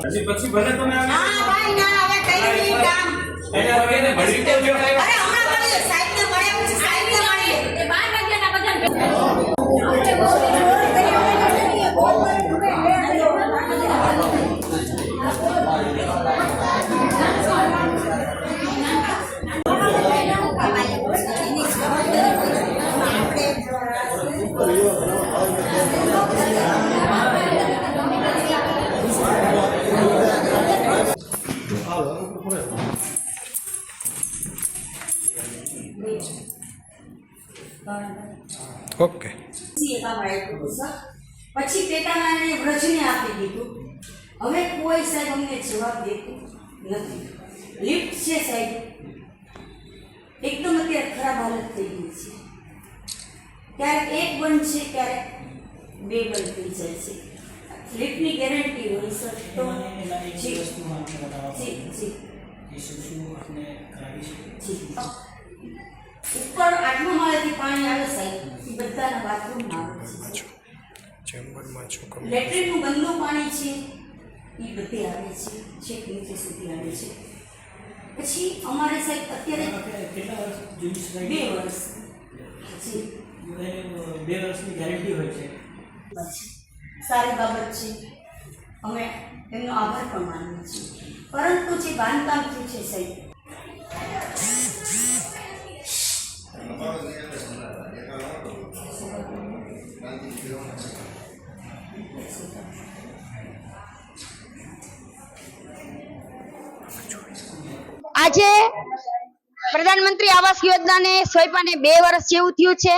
પછી પછી ભલે તમે ના ભાઈ ના હવે કઈ કામ. અરે હમણાં મળીએ ઓકે. પછી પેટાના વ્રજને આપી દીધું. હવે કોઈ સાહેબ અમને જવાબ દેતું નથી. લિફ્ટ છે સાહેબ. એકદમ અત્યારે ખરાબ હાલત થઈ ગઈ છે. ક્યારેક એક બંધ છે ક્યારેક બે બંધ થઈ જાય છે. લિફ્ટની ગેરંટી હોય સર તો જી. જી જી. પાણી આવે સાહેબ. એ બધાના બાથરૂમમાં આવે છે. ચેમ્બરમાં છો લેટ્રિનનું ગંદુ પાણી છે. એ બધે આવે છે. છેક નીચે સુધી આવે છે. પછી અમારે સાહેબ અત્યારે કેટલા વર્ષ બે વર્ષ. પછી બે વર્ષની ગેરંટી હોય છે. પછી સારી બાબત છે. અમે એમનો આભાર પણ માનીએ છીએ. પરંતુ જે બાંધકામ થયું છે સાહેબ આજે પ્રધાનમંત્રી આવાસ યોજનાને સ્વયપાને બે વર્ષ જેવું થયું છે.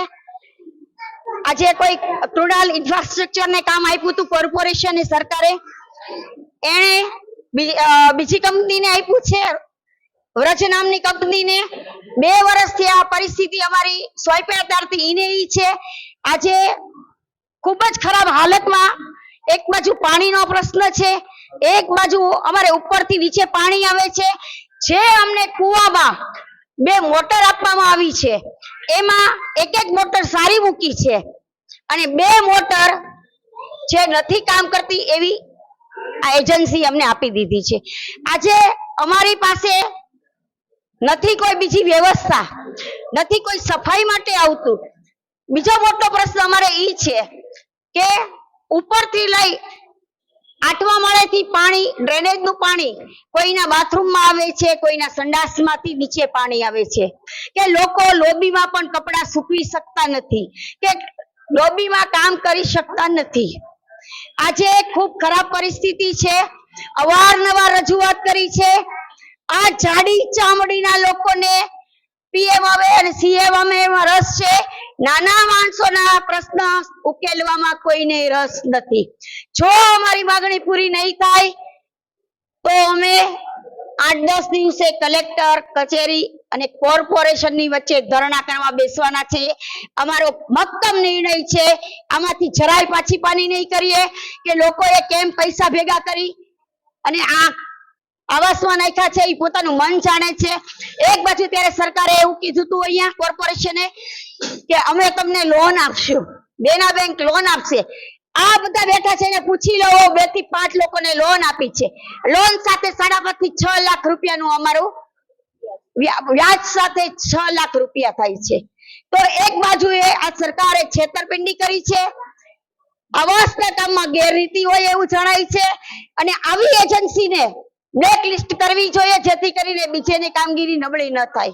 આજે કોઈ કૃણાલ ઇન્ફ્રાસ્ટ્રક્ચરને કામ આપ્યું હતું કોર્પોરેશન સરકારે. એણે બીજી કંપનીને આપ્યું છે, વ્રજ નામની કંપનીને. બે વર્ષથી આ પરિસ્થિતિ અમારી સ્વયપા ત્યારથી ઈને છે. આજે ખૂબ જ ખરાબ હાલતમાં એક બાજુ પાણીનો પ્રશ્ન છે, એક બાજુ અમારે ઉપરથી નીચે પાણી આવે છે. જે અમને કુવામાં બે મોટર આપવામાં આવી છે, એમાં એક એક મોટર સારી મૂકી છે અને બે મોટર જે નથી કામ કરતી એવી આ એજન્સી અમને આપી દીધી છે. આજે અમારી પાસે નથી કોઈ બીજી વ્યવસ્થા, નથી કોઈ સફાઈ માટે આવતું. બીજો મોટો પ્રશ્ન અમારે એ છે કે ઉપરથી લઈ આઠમા માળેથી પાણી ડ્રેનેજનું પાણી કોઈના બાથરૂમમાં આવે છે, કોઈના સંડાસમાંથી નીચે પાણી આવે છે. કે લોકો લોબીમાં પણ કપડાં સૂકવી શકતા નથી, કે લોબીમાં કામ કરી શકતા નથી. આજે ખૂબ ખરાબ પરિસ્થિતિ છે, અવારનવાર રજૂઆત કરી છે. આ જાડી ચામડીના લોકોને પીએમ આવે અને સીએમ અમે એમાં રસ છે. નાના માણસોના પ્રશ્ન ઉકેલવામાં કોઈને રસ નથી. જો અમારી માગણી પૂરી નહીં થાય, તો અમે આઠ દસ દિવસે કલેક્ટર, કચેરી અને કોર્પોરેશનની વચ્ચે ધરણા કરવા બેસવાના છે. અમારો મક્કમ નિર્ણય છે. આમાંથી જરાય પાછી પાની નહીં કરીએ કે લોકોએ કેમ પૈસા ભેગા કરી અને આ આવાસમાં નાખ્યા છે, એ પોતાનું મન જાણે છે. એક બાજુ ત્યારે સરકારે એવું કીધું હતું અહીંયા કોર્પોરેશને કે અમે તમને લોન આપશું. દેના બેંક લોન આપશે. આ બધા બેઠા છે એને પૂછી લો, બેથી પાંચ લોકોને લોન આપી છે. લોન સાથે સાડા પાંચથી છ લાખ રૂપિયાનું અમારું વ્યાજ સાથે છ લાખ રૂપિયા થાય છે. તો એક બાજુ એ આ સરકારે છેતરપિંડી કરી છે. આવાસના કામમાં ગેરરીતિ હોય એવું જણાય છે. અને આવી એજન્સીને બ્લેક લિસ્ટ કરવી જોઈએ જેથી કરીને બીજેની કામગીરી નબળી ન થાય.